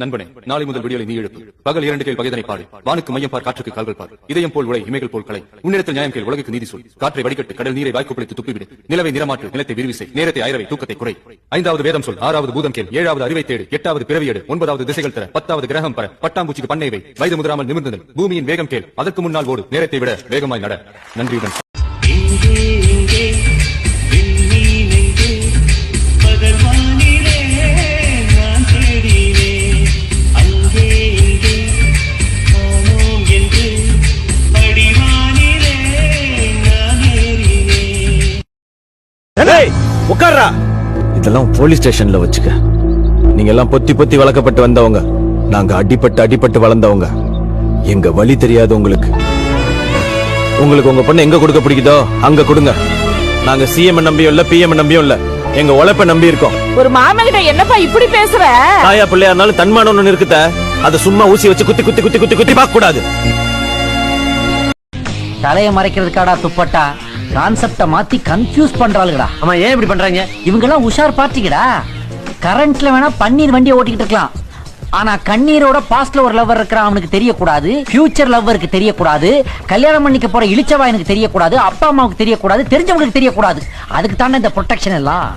நண்பனே நாளை முதல் விடியலை நீ எழுப்பு. பகல் இரண்டு கேள் பகைதனை பாடு வானுக்கு மையம் பார் காற்றுக்கு கால்கள் பார். இதயம் போல் உழை இமைகள் போல் கலை உன்னிடத்தில் நியாயம் கேள் உலகுக்கு நீதி சொல். காற்றை வடிகட்டு கடல் நீரை வாய்க்குப்பிடித்து துப்பிவிடு. நிலவை நிறமாற்று நிலத்தை விரிவிசை. நேரத்தை ஐரவை தூக்கத்தை குறை. ஐந்தாவது வேதம் சொல் ஆறாவது பூதம் கேள் ஏழாவது அறிவை தேடு எட்டாவது பிறவியேடு ஒன்பதாவது திசைகள் தர பத்தாவது கிரகம் பர பட்டாம்பூச்சிக்கு பண்ணைவை வயது முதிராமல் நிமிர்ந்தது பூமியின் வேகம் கேள் அதற்கு முன்னால் ஓடு நேரத்தை விட வேகமாய் நட. நன்றியுடன். உட்கார்றா. இதெல்லாம் போலீஸ் ஸ்டேஷன்ல வச்சுக்க. நீங்க எல்லாம் பொத்தி பொத்தி வளர்க்கப்பட்டு வந்தவங்க. நாங்க அடிபட்டு அடிபட்டு வளர்ந்தவங்க. எங்க வழி தெரியாது உங்களுக்கு. உங்களுக்கு உங்க பொண்ணு எங்க கொடுக்க பிடிக்குதோ அங்க கொடுங்க. நாங்க சிஎம் நம்பியும் இல்ல பிஎம் நம்பியும் இல்ல. எங்க உழைப்ப நம்பி இருக்கோம். ஒரு மாமகிட்ட என்னப்பா இப்படி பேசுற? தாயா பிள்ளையா இருந்தாலும் தன்மானம் ஒண்ணு இருக்குத அதை சும்மா ஊசி வச்சு குத்தி குத்தி குத்தி குத்தி குத்தி பார்க்க கூடாது தலைய மறைக்கிறதுக்காடா துப்பட்டா? கான்செப்ட மாத்தி கன்ஃபியூஸ் பண்றாளுங்கடா. ஆமா ஏன் இப்படி பண்றாங்க? இவங்க எல்லாம் உஷார் பார்ட்டிங்கடா. கரண்ட்ல வேணா பன்னீர் வண்டியை ஓட்டிக்கிட்டு இருக்கலாம். ஆனா கண்ணீரோட பாஸ்ட்ல ஒரு லவ்வர் இருக்கிறான் அவனுக்கு தெரியக்கூடாது. ஃபியூச்சர் லவ்வருக்கு தெரியக்கூடாது. கல்யாணம் பண்ணிக்க போற இளிச்சவா எனக்கு தெரியக்கூடாது. அப்பா அம்மாவுக்கு தெரியக்கூடாது. தெரிஞ்சவங்களுக்கு தெரியக்கூடாது. அதுக்கு தானே இந்த ப்ரொடெக்ஷன் எல்லாம்?